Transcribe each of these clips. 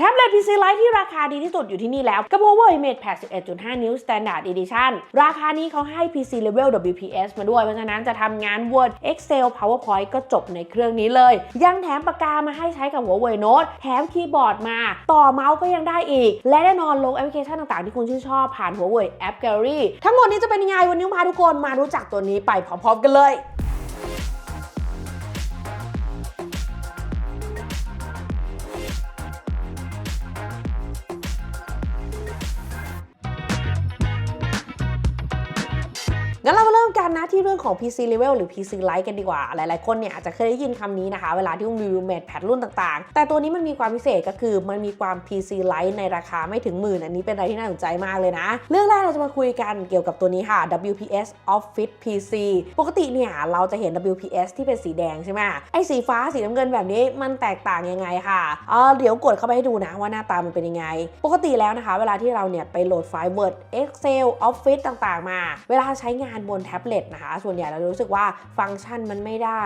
แท็บเล็ต PC Lite ที่ราคาดีที่สุดอยู่ที่นี่แล้วกับ Huawei MatePad 11.5 นิ้ว Standard Edition ราคานี้เขาให้ PC Level WPS มาด้วย เพราะฉะนั้นจะทำงาน Word Excel PowerPoint ก็จบในเครื่องนี้เลย ยังแถมปากกามาให้ใช้กับ Huawei Note แถมคีย์บอร์ดมา ต่อเมาส์ก็ยังได้อีก และแน่นอนลงแอปพลิเคชันต่างๆ ที่คุณชื่นชอบผ่าน Huawei App Gallery ทั้งหมดนี้จะเป็นยังไงวันนี้พาทุกคนมารู้จักตัวนี้ไปพร้อมๆกันเลย งั้นเรามาเริ่มกันนะที่เรื่องของ PC level หรือ PC Lite กันดีกว่า หลายๆ คนเนี่ยอาจจะเคยได้ยินคำนี้นะคะ เวลาที่รีวิวเมดแพดรุ่นต่างๆ แต่ตัวนี้มันมีความพิเศษก็คือมันมีความ PC Lite ในราคาไม่ถึงหมื่น อันนี้เป็นอะไรที่น่าสนใจมากเลยนะ เรื่องแรกเราจะมาคุยกันเกี่ยวกับตัวนี้ค่ะ WPS Office PC ปกติเนี่ยเราจะเห็น WPS ที่เป็นสีแดงใช่ไหมไอ้สีฟ้าสีน้ำเงินแบบนี้มันแตกต่างยังไงค่ะเออเดี๋ยวกดเข้าไปให้ดูนะว่าหน้าตามันเป็นยังไง ปกติแล้วนะคะ เวลาที่เราเนี่ยไปโหลดไฟล์ Word Excel Office ต่างๆ มา เวลาใช้งานบนแท็บเล็ตนะคะ ส่วนใหญ่เรารู้สึกว่าฟังก์ชันมันไม่ได้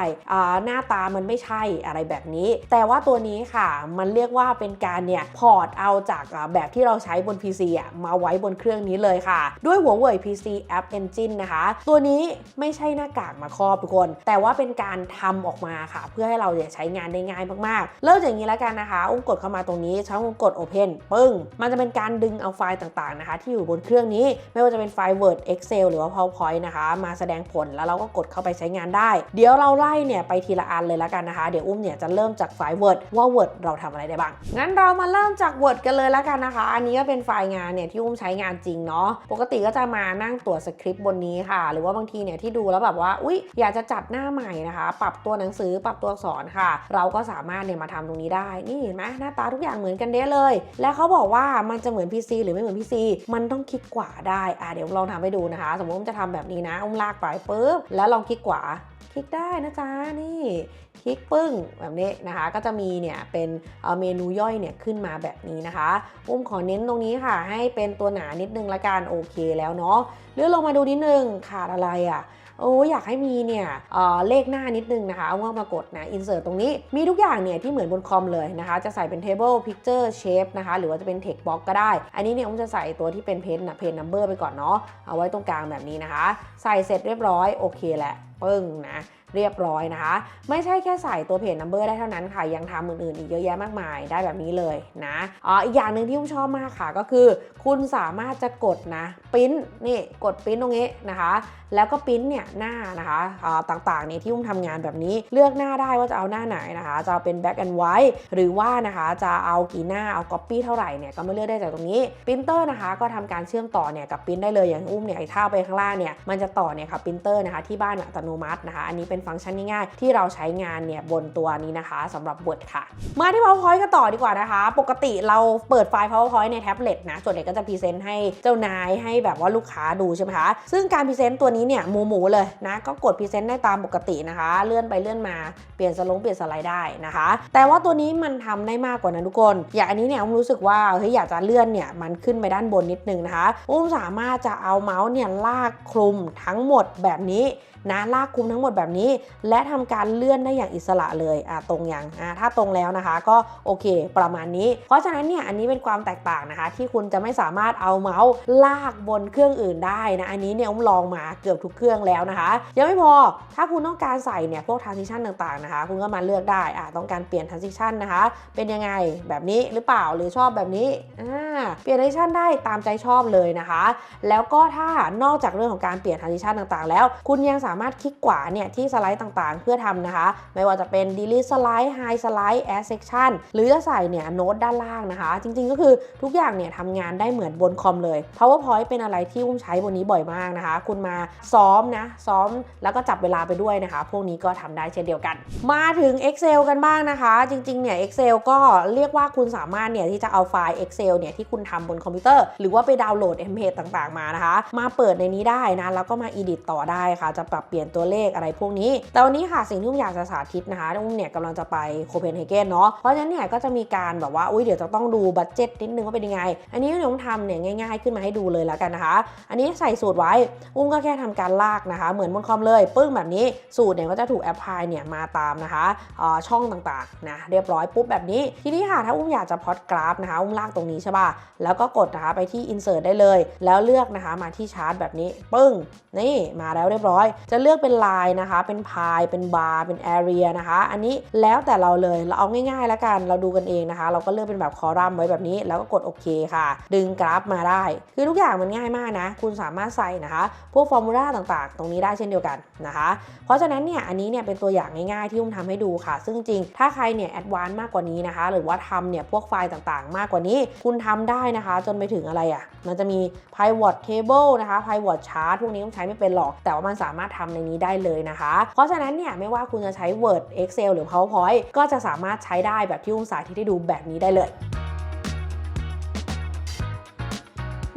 หน้าตามันไม่ใช่อะไรแบบนี้ แต่ว่าตัวนี้ค่ะ มันเรียกว่าเป็นการเนี่ยพอร์ตเอาจากแบบที่เราใช้บน PC อะมาไว้บนเครื่องนี้เลยค่ะ ด้วยหัวเว่ย PC App Engine นะคะ ตัวนี้ไม่ใช่หน้ากากมาครอบทุกคน แต่ว่าเป็นการทำออกมาค่ะ เพื่อให้เราเนี่ยใช้งานได้ง่ายมากๆ เริ่มจากอย่างนี้แล้วกันนะคะ อุ้มกดเข้ามาตรงนี้ใช้อุ้มกด Open ปึ้ง มันจะเป็นการดึงเอาไฟล์ต่างๆนะคะ ที่อยู่บนเครื่องนี้ ไม่ว่าจะเป็นไฟล์ Word Excel หรือว่า PowerPoint นะคะ มาแสดงผลแล้วเราก็กดเข้าไปใช้งานได้ เดี๋ยวเราไล่เนี่ยไปทีละอันเลยล้วกันนะคะ เดี๋ยวอุ้มเนี่ยจะเริ่มจากไฟล์ Word ว่า Word เราทำอะไรได้บ้าง งั้นเรามาเริ่มจาก Word กันเลยล้วกันนะคะ อันนี้ก็เป็นไฟล์งานเนี่ยที่อุ้มใช้งานจริงเนาะ ปกติก็จะมานั่งตรวจสคริปต์บนนี้ค่ะ หรือว่าบางทีเนี่ยที่ดูแล้วแบบว่า อุ๊ย อยากจะจัดหน้าใหม่นะคะ ปรับตัวหนังสือ ปรับตัวอักษรค่ะ เราก็สามารถเนี่ยมาทำตรงนี้ได้ นี่เห็นไหมหน้าตาทุกอย่างเหมือนกันเด้เลย และเขาบอกว่ามันจะเหมือน PC หรือไม่เหมือน PC มันต้องคลิกขวาได้ อะเดี๋ยวลองทำให้ดูนะคะ สมมติอุ้มจะทำแบบนี้นะอุ้มลากไปปุ๊บแล้วลองคลิกขวาคลิกได้นะจ๊ะนี่คลิกปึ้งแบบนี้นะคะ ก็จะมีเนี่ยเป็นเอ่อเมนูย่อยเนี่ยขึ้นมาแบบนี้นะคะอุ้มขอเน้นตรงนี้ค่ะ ให้เป็นตัวหนานิดนึงละกันโอเคแล้วเนาะเลื่อนลงมาดูนิดนึงขาดอะไรอะ่ะ โอ้อยากให้มีเนี่ยเเลขหน้านิดนึงนะคะเอาว่ามากดนะ insert ตรงนี้มีทุกอย่างเนี่ยที่เหมือนบนคอมเลยนะคะ จะใส่เป็น table picture shape นะคะ หรือว่าจะเป็น text box ก็ได้ อันนี้เนี่ยผมจะใส่ตัวที่เป็น pen นะ pen number ไปก่อนเนาะเอาไว้ตรงกลางแบบนี้นะคะ ใส่เสร็จเรียบร้อยโอเคแหละปึ้งนะ เรียบร้อยนะคะ ไม่ใช่แค่ใส่ตัวเพจ number ได้เท่านั้นค่ะ ยังทำอื่นๆอีกเยอะแยะมากมายได้แบบนี้เลยนะอ๋ออีกอย่างหนึ่งที่ผมชอบมากค่ะก็คือ คุณสามารถจะกดนะปิ้นนี่กดปิ้นตรงนี้นะคะ แล้วก็ปิ้นเนี่ยหน้านะคะอ่าต่างๆเนี่ยที่อุ้มทำงานแบบนี้เลือกหน้าได้ว่าจะเอาหน้าไหนนะคะ จะเอาเป็น black and white หรือว่านะคะจะเอากี่หน้าเอา copy เท่าไหร่เนี่ยก็ไม่เลือกได้จากตรงนี้ปรินเตอร์นะคะก็ทำการเชื่อมต่อเนี่ยกับปิ้นได้เลยอย่างอุ้มเนี่ยไอ้ท่าไปข้างล่างเนี่ยมันจะต่อเนี่ยค่ะปรินเตอร์นะคะที่บ้านอัตโนมัตินะคะ อันนี้เป็นฟังก์ชันง่ายๆที่เราใช้งานเนี่ยบนตัวนี้นะคะสำหรับ Word ค่ะ มาที่ PowerPoint กันต่อดีกว่านะคะ ปกติเราเปิดไฟล์ PowerPoint ในแท็บเล็ตนะส่วนใหญ่ก็จะพรีเซนต์ให้เจ้านายให้แบบว่าลูกค้าดูใช่ไหมคะซึ่งการพรีเซนต์ตัวนี้เนี่ยหมูหมูเลยนะก็กดพรีเซนต์ได้ตามปกตินะคะ เลื่อนไปเลื่อนมาเปลี่ยนสลงเปลี่ยนสไลด์ได้นะคะ แต่ว่าตัวนี้มันทำได้มากกว่านั้นทุกคน อย่างอันนี้เนี่ยอุ้มรู้สึกว่าเฮ้ยอยากจะเลื่อนเนี่ยมันขึ้นไปด้านบนนิดนึงนะคะอุ้มสามารถจะเอาเมาส์เนี่ยลากคลุมทั้งหมดแบบนี้นะลากคลุมทั้งหมดแบบนี้และทำการเลื่อนได้อย่างอิสระเลยอะตรงอย่างอะถ้าตรงแล้วนะคะ ก็โอเค ประมาณนี้ เพราะฉะนั้นเนี่ยอันนี้เป็นความแตกต่างนะคะ ที่คุณจะไม่สามารถเอาเมาส์ลากบนเครื่องอื่นได้นะอันนี้เนี่ยอุ้มลองมาเกือบทุกเครื่องแล้วนะคะ ยังไม่พอถ้าคุณต้องการใส่เนี่ยพวก transition ต่างๆนะคะ คุณก็มาเลือกได้อะต้องการเปลี่ยน transition นะคะ เป็นยังไงแบบนี้หรือเปล่าหรือชอบแบบนี้อ่าเปลี่ยน transition ได้ตามใจชอบเลยนะคะ แล้วก็ถ้านอกจากเรื่องของการเปลี่ยน transition ต่างๆ แล้ว คุณยังสามารถคลิกขวาเนี่ยที่สไลด์ต่างๆ เพื่อทำนะคะ ไม่ว่าจะเป็น delete slide hide slide add section หรือจะใส่เนี่ยโน้ตด้านล่างนะคะ จริงๆก็คือทุกอย่างเนี่ยทำงานได้เหมือนบนคอมเลย powerpoint เป็นอะไรที่อุ้มใช้บนนี้บ่อยมากนะคะ คุณมาซ้อมนะ ซ้อมแล้วก็จับเวลาไปด้วยนะคะ พวกนี้ก็ทำได้เช่นเดียวกัน มาถึง Excel กันบ้างนะคะ จริงๆเนี่ย Excel ก็เรียกว่าคุณสามารถเนี่ยที่จะเอาไฟล์ Excel เนี่ยที่คุณทำบนคอมพิวเตอร์ หรือว่าไปดาวน์โหลดเทมเพลตต่างๆมานะคะ มาเปิดในนี้ได้นะแล้วก็มา edit ต่อได้ค่ะ จะปรับเปลี่ยนตัวเลขอะไรพวกนี้นี้ แต่วันนี้ค่ะสิ่งที่อุ้มอยากจะสาธิตนะคะอุ้มเนี่ยกำลังจะไปโคเปนเฮเกนเนาะ เพราะฉะนั้นเนี่ยก็จะมีการแบบว่า อุ้ยเดี๋ยวจะต้องดูบัตเจ็ตนิดนึงว่าเป็นยังไง อันนี้อุ้มทำเนี่ยง่าย ๆขึ้นมาให้ดูเลยแล้วกันนะคะ อันนี้ใส่สูตรไว้ อุ้มก็แค่ทำการลากนะคะ เหมือนบนคอมเลยปึ้งแบบนี้ สูตรเนี่ยก็จะถูกแอปพลายเนี่ยมาตามนะคะช่องต่างๆนะเรียบร้อยปุ๊บแบบนี้ ทีนี้ค่ะถ้าอุ้มอยากจะพอดกราฟนะคะ อุ้มลากตรงนี้ใช่ป่ะ แล้วก็กดนะคะไปที่ insert ได้เลย แล้วเลือกนะคะมาที่ชาร์ตแบบนี้ปึ้งนี่มาแล้วเรียบร้อย จะเลือกเป็นลายนะคะเป็นพายเป็นบาร์เป็น area นะคะ อันนี้แล้วแต่เราเลยเราเอาง่ายๆแล้วกันเราดูกันเองนะคะ เราก็เลือกเป็นแบบคอลัมน์ไว้แบบนี้ แล้วก็กดโอเคค่ะ ดึงกราฟมาได้ คือทุกอย่างมันง่ายมากนะ คุณสามารถใส่นะคะ พวกฟอร์มูลาต่างๆ ตรงนี้ได้เช่นเดียวกันนะคะ เพราะฉะนั้นเนี่ยอันนี้เนี่ยเป็นตัวอย่างง่ายๆที่อุ้มทำให้ดูค่ะ ซึ่งจริงถ้าใครเนี่ยแอดวานซ์มากกว่านี้นะคะ หรือว่าทำเนี่ยพวกไฟล์ต่างๆ มากกว่านี้ คุณทำได้นะคะ จนไปถึงอะไรอะ่ะ มันจะมี pivot table นะคะ pivot chart พวกนี้ต้องใช้ไม่เป็นหรอก แต่ว่ามันสามารถทำในนี้ได้เลยนะคะเพราะฉะนั้นเนี่ยไม่ว่าคุณจะใช้ Word Excel หรือ PowerPoint ก็จะสามารถใช้ได้แบบที่อุ้มสาธิตให้ดูแบบนี้ได้เลย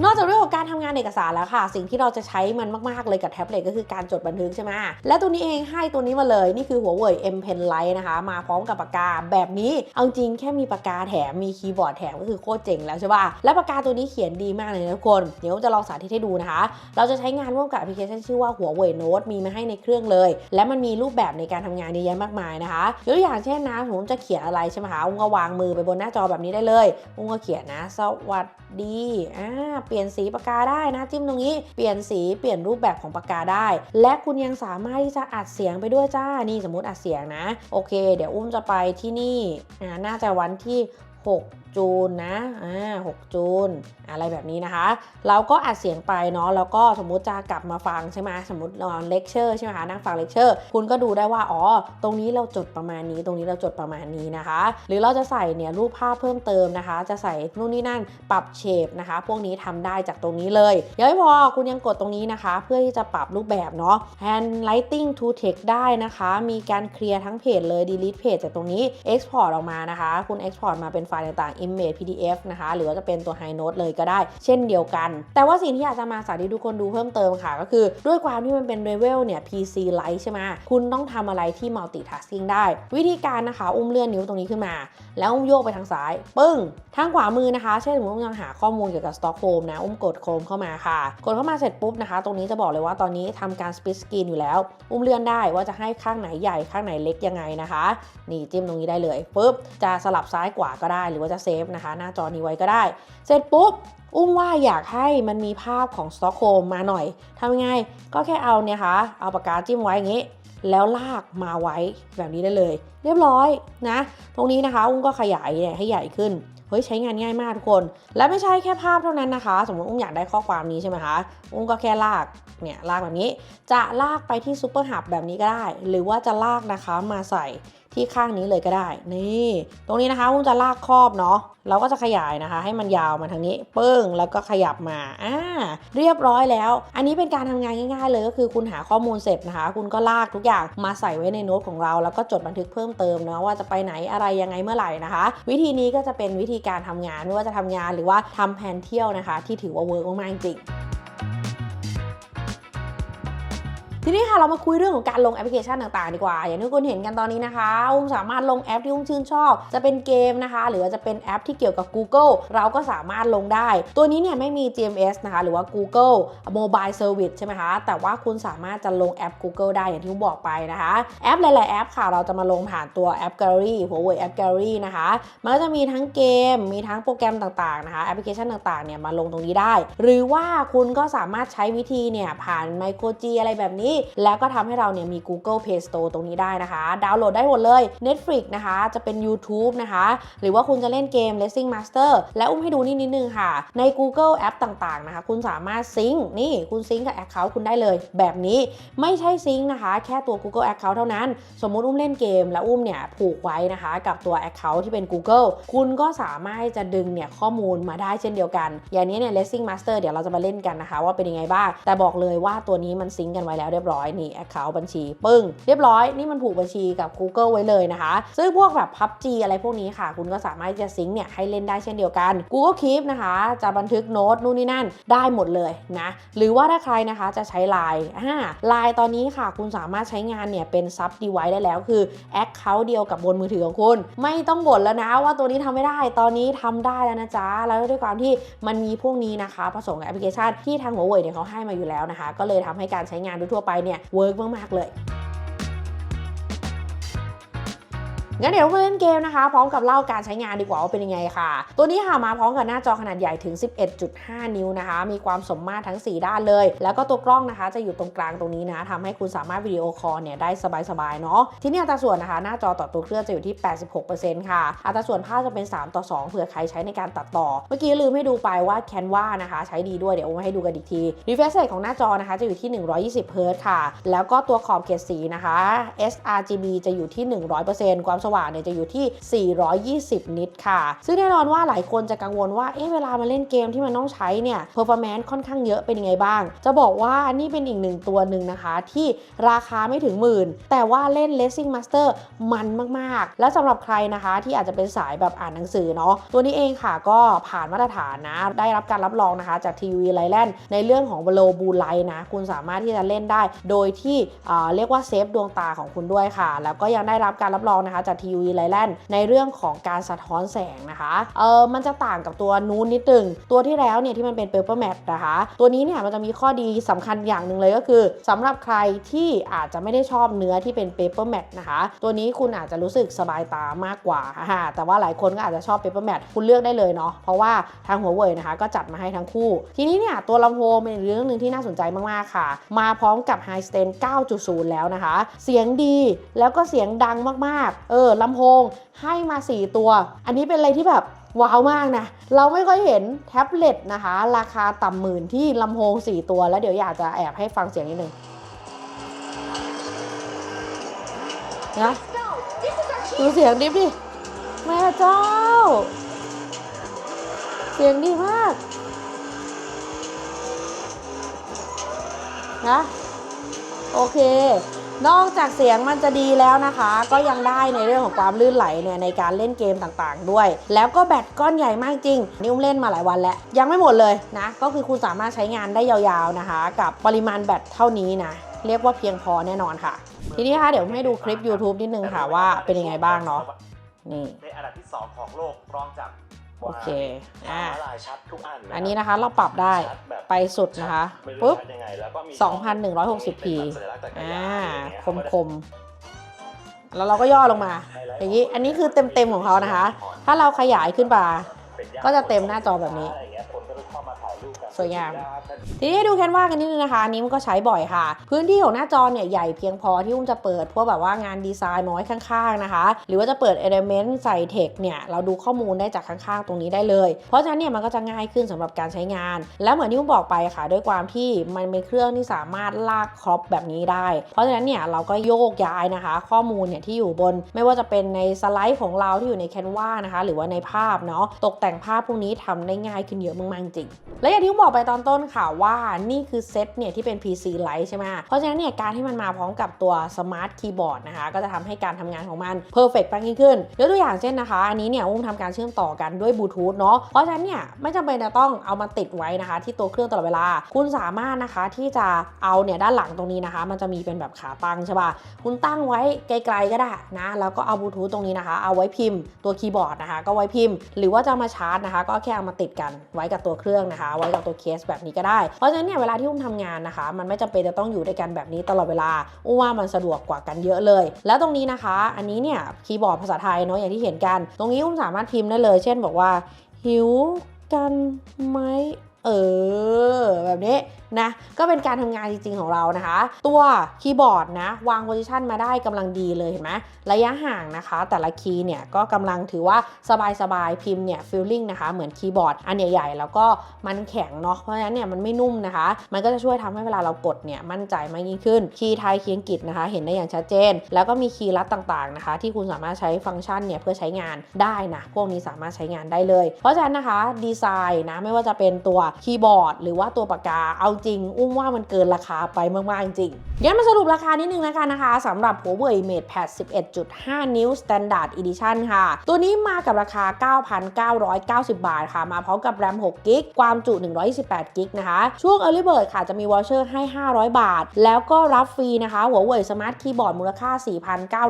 นอกจากเรื่องของการทำงานเอกสารแล้วค่ะ สิ่งที่เราจะใช้มันมาก ๆ เลยกับแท็บเล็ตก็คือการจดบันทึกใช่ไหมและตัวนี้เองให้ตัวนี้มาเลยนี่คือหัวเว่ย M Pen Lite นะคะ มาพร้อมกับปากกาแบบนี้ เอาจริงแค่มีปากกาแถมมีคีย์บอร์ดแถมก็คือโคตรเจ๋งแล้วใช่ป่ะและปากกาตัวนี้เขียนดีมากเลยนะทุกคน เดี๋ยวจะลองสาธิตให้ดูนะคะ เราจะใช้งานร่วมกับแอปพลิเคชันชื่อว่าหัวเว่ยโน้ตมีมาให้ในเครื่องเลย และมันมีรูปแบบในการทำงานเยอะแยะมากมายนะคะยกตัวอย่างเช่นนะผมจะเขียนอะไรใช่ไหมคะอุ้งก็วางมือไปบนหน้าจอแบบนี้ได้เลยอุ้งก็เขียนนะ สวัสดีอ่าเปลี่ยนสีปากกาได้นะ จิ้มตรงนี้เปลี่ยนสีเปลี่ยนรูปแบบของปากกาได้ และคุณยังสามารถที่จะอัดเสียงไปด้วยจ้านี่สมมติอัดเสียงนะ โอเค เดี๋ยวอุ้มจะไปที่นี่น่าจะวันที่ 6 จูนนะอ่า6จูนอะไรแบบนี้นะคะ เราก็อัดเสียงไปเนาะแล้วก็สมมุติจะกลับมาฟังใช่ไหมสมมติเราเลคเชอร์ใช่ไหมคะนั่งฟังเลคเชอร์คุณก็ดูได้ว่าอ๋อตรงนี้เราจดประมาณนี้ ตรงนี้เราจดประมาณนี้นะคะ หรือเราจะใส่เนี่ยรูปภาพเพิ่มเติมนะคะ จะใส่นู่นนี่นั่นปรับเฉดนะคะ พวกนี้ทำได้จากตรงนี้เลยยังไม่พอคุณยังกดตรงนี้นะคะ เพื่อที่จะปรับรูปแบบเนาะ handwriting to text ได้นะคะ มีการเคลียร์ทั้งเพจเลย delete เพจจากตรงนี้ export ออกมานะคะ คุณ export มาเป็นไฟล์ต่างๆ image pdf นะคะ หรือว่าจะเป็นตัว high note เลยก็ได้ เช่นเดียวกัน แต่ว่าสิ่งที่อยากจะมาสาธิตทุกคนดูเพิ่มเติมค่ะ ก็คือด้วยความที่มันเป็น level เนี่ย PC Lite ใช่ไหมคุณต้องทำอะไรที่ multitasking ได้ วิธีการนะคะอุ้มเลื่อนนิ้วตรงนี้ขึ้นมา แล้วอุ้มโยกไปทางซ้าย ปึ้ง ทางขวามือนะคะ เช่นสมมติอุ้มกำลังหาข้อมูลเกี่ยวกับ Stockholm นะอุ้มกดโคมเข้ามาค่ะ กดเข้ามาเสร็จปุ๊บนะคะ ตรงนี้จะบอกเลยว่าตอนนี้ทำการ split screen อยู่แล้ว อุ้มเลื่อนได้ว่าจะให้ข้างไหนใหญ่ข้างไหนเล็กยังไงนะคะ นี่จิ้มตรงนี้ได้เลยปุ๊บจะสลับซ้ายขวาก็ได้ หรือว่าจะเซฟนะคะ หน้าจอนี้ไว้ก็ได้ เสร็จปุ๊บ อุ้มว่าอยากให้มันมีภาพของสต็อกโฮล์มมาหน่อยทำยังไง ก็แค่เอาเนี่ยค่ะ เอาปากกาจิ้มไว้อย่างนี้ แล้วลากมาไว้แบบนี้ได้เลย เรียบร้อยนะ ตรงนี้นะคะ อุ้มก็ขยายเนี่ยให้ใหญ่ขึ้นเฮ้ยใช้งานง่ายมากทุกคน และไม่ใช่แค่ภาพเท่านั้นนะคะ สมมติอุ้มอยากได้ข้อความนี้ใช่ไหมคะ อุ้มก็แค่ลากเนี่ยลากแบบนี้ จะลากไปที่ซูเปอร์หับแบบนี้ก็ได้ หรือว่าจะลากนะคะมาใส่ ที่ข้างนี้เลยก็ได้ นี่ ตรงนี้นะคะอุ้มจะลากครอบเนาะ เราก็จะขยายนะคะ ให้มันยาวมาทางนี้ เปึ้ง แล้วก็ขยับมา อ่า เรียบร้อยแล้ว อันนี้เป็นการทำงานง่ายๆเลยก็คือคุณหาข้อมูลเสร็จนะคะ คุณก็ลากทุกอย่างมาใส่ไว้ในโน้ตของเรา แล้วก็จดบันทึกเพิ่มเติมเนาะว่าจะไปไหนอะไรยังไงเมื่อไหร่นะคะ วิธีนี้ก็จะเป็นวิธีการทำงานไม่ว่าจะทำงานหรือว่าทำแผนเที่ยวนะคะ ที่ถือว่าเวิร์กมากๆจริง ทีนี้ค่ะเรามาคุยเรื่องของการลงแอปพลิเคชันต่างๆ ดีกว่า อย่างที่คุณเห็นกันตอนนี้นะคะอุ้มสามารถลงแอปที่อุ้มชื่นชอบ จะเป็นเกมนะคะ หรือจะเป็นแอปที่เกี่ยวกับ Google เราก็สามารถลงได้ ตัวนี้เนี่ยไม่มี GMS นะคะ หรือว่า Google Mobile Service ใช่ไหมคะ แต่ว่าคุณสามารถจะลงแอป Google ได้อย่างที่อุ้มบอกไปนะคะ แอปหลายๆแอปค่ะ เราจะมาลงผ่านตัวแอป Gallery หัวเว่ยแอป Gallery นะคะ มันก็จะมีทั้งเกม มีทั้งโปรแกรมต่างๆนะคะแอปพลิเคชันต่างๆเนี่ยมาลงตรงนี้ได้ หรือว่าคุณก็สามารถใช้วิธีเนี่ยผ่าน Micro G อะไรแบบนี้แล้วก็ทำให้เราเนี่ยมี Google Play Store ตรงนี้ได้นะคะ ดาวน์โหลดได้หมดเลย Netflix นะคะ จะเป็น YouTube นะคะ หรือว่าคุณจะเล่นเกม Racing Master และอุ้มให้ดูนี่นิดนึงค่ะ ใน Google แอปต่างๆนะคะ คุณสามารถซิงค์นี่คุณซิงค์กับ Account คุณได้เลย แบบนี้ไม่ใช่ซิงค์นะคะ แค่ตัว Google Account เท่านั้น สมมุติอุ้มเล่นเกม แล้วอุ้มเนี่ยผูกไว้นะคะ กับตัว Account ที่เป็น Google คุณก็สามารถจะดึงเนี่ยข้อมูลมาได้เช่นเดียวกัน อย่างนี้เนี่ย Racing Master เดี๋ยวเราจะมาเล่นกันนะคะ ว่าเป็นยังไงบ้างแต่บอกเลยว่าตัวนี้มันซิงค์กันไว้แล้วเรียบบร้อยนี่ Account บัญชีปึ้งเรียบร้อยนี่มันผูกบัญชีกับ Google ไว้เลยนะคะ ซึ่งพวกแบบ PUBG อะไรพวกนี้ค่ะ คุณก็สามารถจะซิงค์เนี่ยให้เล่นได้เช่นเดียวกัน Google Keep นะคะ จะบันทึกโน้ตนู่นนี่นั่นได้หมดเลยนะหรือว่าถ้าใครนะคะจะใช้ Line อ่า Line ตอนนี้ค่ะ คุณสามารถใช้งานเนี่ยเป็น Sub Device ได้แล้วคือ Account เดียวกับบนมือถือของคุณ ไม่ต้องบ่นแล้วนะว่าตัวนี้ทำไม่ได้ตอนนี้ทำได้แล้วนะจ๊ะแล้วด้วยความที่มันมีพวกนี้นะคะผสมกับแอปพลิเคชันที่ทางหัวเว่ยเนี่ยเขาให้มาอยู่แล้วนะคะ ก็เลยทำให้การใช้งานทั่วไปเนี่ยเวิร์กมากๆเลย งั้นเดี๋ยวเรามาเล่นเกมนะคะ พร้อมกับเล่าการใช้งานดีกว่าว่าเป็นยังไงค่ะ ตัวนี้ค่ะมาพร้อมกับหน้าจอขนาดใหญ่ถึง 11.5 นิ้วนะคะ มีความสมมาตรทั้ง 4 ด้านเลย แล้วก็ตัวกล้องนะคะ จะอยู่ตรงกลางตรงนี้นะทำให้คุณสามารถวิดีโอคอลเนี่ยได้สบายๆเนาะที่นี่อัตราส่วนนะคะ หน้าจอต่อตัวเครื่องจะอยู่ที่ 86%ค่ะอัตราส่วนภาพจะเป็น 3 ต่อ 2 เผื่อใครใช้ในการตัดต่อ เมื่อกี้ลืมให้ดูไปว่า Canva นะคะ ใช้ดีด้วยเดี๋ยวเอามาให้ดูกันอีกที refresh rate ของหน้าจอนะคะจะอยู่ที่ 120เฮิร์ตซ์ค่ะ แล้วก็ตัวขอบเขตสีนะคะ sRGB จะอยู่ที่ 100%ความสว่างเนี่ยจะอยู่ที่ 420 นิตค่ะ ซึ่งแน่นอนว่าหลายคนจะกังวลว่า เอ๊ะเวลามาเล่นเกมที่มันต้องใช้เนี่ย performance ค่อนข้างเยอะเป็นยังไงบ้าง จะบอกว่านี่เป็นอีกหนึ่งตัวหนึ่งนะคะ ที่ราคาไม่ถึงหมื่น แต่ว่าเล่น Racing Master มันมาก ๆ แล้วสำหรับใครนะคะที่อาจจะเป็นสายแบบอ่านหนังสือเนาะตัวนี้เองค่ะก็ผ่านมาตรฐานนะ ได้รับการรับรองนะคะจากทีวีไลแลนด์ในเรื่องของ v โลบูไลนะ คุณสามารถที่จะเล่นได้ โดยที่เรียกว่าเซฟดวงตาของคุณด้วยค่ะ แล้วก็ยังได้รับการรับรองนะคะจากทีวีไลแลนในเรื่องของการสะท้อนแสงนะคะเออมันจะต่างกับตัวนู้นนิดนึง ตัวที่แล้วเนี่ยที่มันเป็นเปเปอร์แมทนะคะ ตัวนี้เนี่ยมันจะมีข้อดีสำคัญอย่างหนึ่งเลยก็คือสำหรับใครที่อาจจะไม่ได้ชอบเนื้อที่เป็นเปเปอร์แมทนะคะ ตัวนี้คุณอาจจะรู้สึกสบายตามากกว่าค่ะแต่ว่าหลายคนก็อาจจะชอบเปเปอร์แมทคุณเลือกได้เลยเนาะเพราะว่าทางหัวเว่ยนะคะก็จัดมาให้ทั้งคู่ ทีนี้เนี่ยตัวลำโพงเป็นเรื่องหนึ่งที่น่าสนใจมากๆค่ะ มาพร้อมกับ High Stand 9.0 แล้วนะคะ เสียงดีแล้วก็เสียงดังมากๆ เออลำโพงให้มา 4 ตัว อันนี้เป็นอะไรที่แบบว้าวมากนะ เราไม่ค่อยเห็นแท็บเล็ตนะคะ ราคาต่ำหมื่นที่ลำโพง 4 ตัว แล้วเดี๋ยวอยากจะแอบให้ฟังเสียงนิดนึงนะดูเสียงดิฟดิแม่เจ้า เสียงดีมากนะโอเค นอกจากเสียงมันจะดีแล้วนะคะ ก็ยังได้ในเรื่องของความลื่นไหลเนี่ยในการเล่นเกมต่างๆ ด้วย แล้วก็แบตก้อนใหญ่มากจริงนิ้วเล่นมาหลายวันแล้วยังไม่หมดเลยนะก็คือคุณสามารถใช้งานได้ยาวๆนะคะ กับปริมาณแบตเท่านี้นะเรียกว่าเพียงพอแน่นอนค่ะ ทีนี้ค่ะเดี๋ยวผมให้ดูคลิป YouTube นิดนึงค่ะว่าเป็นยังไงบ้างเนาะนี่ในอันดับที่ 2 ของโลกรองจาก โอเคอ่าอ่าลายชัดทุกอันอันนี้นะคะเราปรับได้ชัแบบไปสุดนะคะไม่รู้ปุ๊บชัดยังไงแล้วก็มี 2,160p สัญลักษณ์จักรอ่ายานอย่างเงี้ยคมคมๆแล้วเราก็ย่อลงมา อย่างนี้อันนี้คือเต็มๆของเขานะคะ ถ้าเราขยายขึ้นมาเป็นย่งก็จะเต็มหน้าจอแบบนี้ สวยงาม ทีนี้ให้ดูแคนวากันนิดนึงนะคะอันนี้มันก็ใช้บ่อยค่ะ พื้นที่ของหน้าจอเนี่ยใหญ่เพียงพอที่อุ้มจะเปิดพวกแบบว่างานดีไซน์น้อยข้างๆนะคะ หรือว่าจะเปิด Element ใส่เทคเนี่ยเราดูข้อมูลได้จากข้างๆ ตรงนี้ได้เลย เพราะฉะนั้นเนี่ยมันก็จะง่ายขึ้นสำหรับการใช้งาน แล้วเหมือนที่อุ้มบอกไปค่ะ ด้วยความที่มันเป็นเครื่องที่สามารถลากครอปแบบนี้ได้ เพราะฉะนั้นเนี่ยเราก็โยกย้ายนะคะ ข้อมูลเนี่ยที่อยู่บน ไม่ว่าจะเป็นในสไลด์ของเราที่อยู่ในแคนวานะคะหรือว่าในภาพเนาะตกแต่งภาพพวกนี้ทำได้ง่ายขึ้นเยอะมากๆจริงและอย่างที่บอกไปตอนต้นค่ะว่านี่คือเซตเนี่ยที่เป็น PC Lite ใช่ไหมเพราะฉะนั้นเนี่ยการที่มันมาพร้อมกับตัวสมาร์ทคีย์บอร์ดนะคะก็จะทำให้การทำงานของมันเพอร์เฟกต์มากยิ่งขึ้นยกตัวอย่างเช่นนะคะ อันนี้เนี่ยอุ้มทำการเชื่อมต่อกันด้วยบลูทูธเนาะเพราะฉะนั้นเนี่ยไม่จำเป็นจะต้องเอามาติดไว้นะคะ ที่ตัวเครื่องตลอดเวลา คุณสามารถนะคะที่จะเอาเนี่ยด้านหลังตรงนี้นะคะ มันจะมีเป็นแบบขาตั้งใช่ป่ะคุณตั้งไว้ไกลๆก็ได้นะแล้วก็เอาบลูทูธตรงนี้นะคะ เอาไว้พิมพ์ตัวคีย์บอร์ดนะคะ ก็ไว้พิมพ์ หรือว่าจะมาชาร์จนะคะ ก็แค่เอามาติดกันไว้กับตัวเครื่องนะคะว้กับตัวเคสแบบนี้ก็ได้ เพราะฉะนั้นเนี่ยเวลาที่อุ้มทำงานนะคะ มันไม่จำเป็นจะต้องอยู่ด้วยกันแบบนี้ตลอดเวลาอุ้มว่ามันสะดวกกว่ากันเยอะเลย แล้วตรงนี้นะคะ อันนี้เนี่ยคีย์บอร์ดภาษาไทยเนาะอย่างที่เห็นกัน ตรงนี้อุ้มสามารถพิมพ์ได้เลย เช่นบอกว่าหิวกันไหมเออแบบนี้นะก็เป็นการทำงานจริงๆของเรานะคะ ตัวคีย์บอร์ดนะวางโพซิชันมาได้กำลังดีเลยเห็นไหมระยะห่างนะคะ แต่ละคีย์เนี่ยก็กำลังถือว่าสบายๆพิมพ์เนี่ยฟีลลิ่งนะคะเหมือนคีย์บอร์ดอันใหญ่ๆแล้วก็มันแข็งเนาะเพราะฉะนั้นเนี่ยมันไม่นุ่มนะคะ มันก็จะช่วยทำให้เวลาเรากดเนี่ยมั่นใจมากยิ่งขึ้นคีย์ไทยคีย์อังกฤษนะคะ เห็นได้อย่างชัดเจน แล้วก็มีคีย์ลัดต่างๆนะคะ ที่คุณสามารถใช้ฟังก์ชันเนี่ยเพื่อใช้งานได้นะพวกนี้สามารถใช้งานได้เลย เพราะฉะนั้นนะคะดีไซน์นะไม่ว่าจะเป็นตัวคีย์บอร์ด หรือว่าตัวปากกาเอาจริง อุ้มว่ามันเกินราคาไปมาก ๆ จริงงั้นมาสรุปราคานิดนึงแล้วกันนะคะสำหรับ Huawei MatePad 11.5 นิ้ว Standard Edition ค่ะ ตัวนี้มากับราคา 9,990 บาทค่ะ มาพร้อมกับ RAM 6 g b ความจุ 128 g b นะคะ ช่วง Early Bird ค่ะจะมีวอเชอร์ให้ 500 บาท แล้วก็รับฟรีนะคะ Huawei Smart Keyboard มูลค่า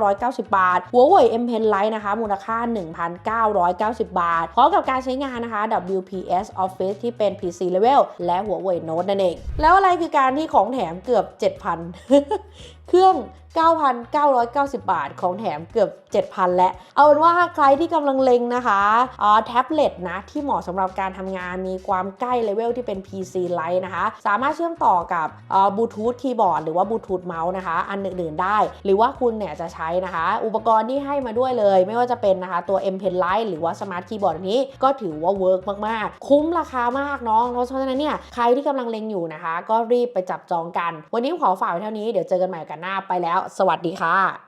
4,990 บาท Huawei M Pen Lite นะคะ มูลค่า 1,990 บาท พร้อมกับการใช้งานนะคะ WPS Office ที่เป็น PC Level และ Huawei Note นั่นเองแล้วอะไรคือการที่ของแถมเกือบ 7,000 เครื่อง 9,990 บาท ของแถมเกือบ 7,000 และ เอาเป็นว่าใครที่กำลังเล็งนะคะอ๋อแท็บเล็ตนะที่เหมาะสำหรับการทำงานมีความใกล้เลเวลที่เป็น PC Lite นะคะ สามารถเชื่อมต่อกับบลูทูธคีย์บอร์ดหรือว่าบลูทูธเมาส์นะคะ อันอื่นๆได้ หรือว่าคุณเนี่ยจะใช้นะคะ อุปกรณ์ที่ให้มาด้วยเลย ไม่ว่าจะเป็นนะคะตัว M Pen Lite หรือว่า Smart Keyboard อันนี้ก็ถือว่าเวิร์กมากๆ คุ้มราคามากเนาะเพราะฉะนั้นเนี่ยใครที่กำลังเล็งอยู่นะคะ ก็รีบไปจับจองกัน วันนี้ขอฝากไว้เท่านี้เดี๋ยวเจอกันใหม่กันหน้าไปแล้ว สวัสดีค่ะ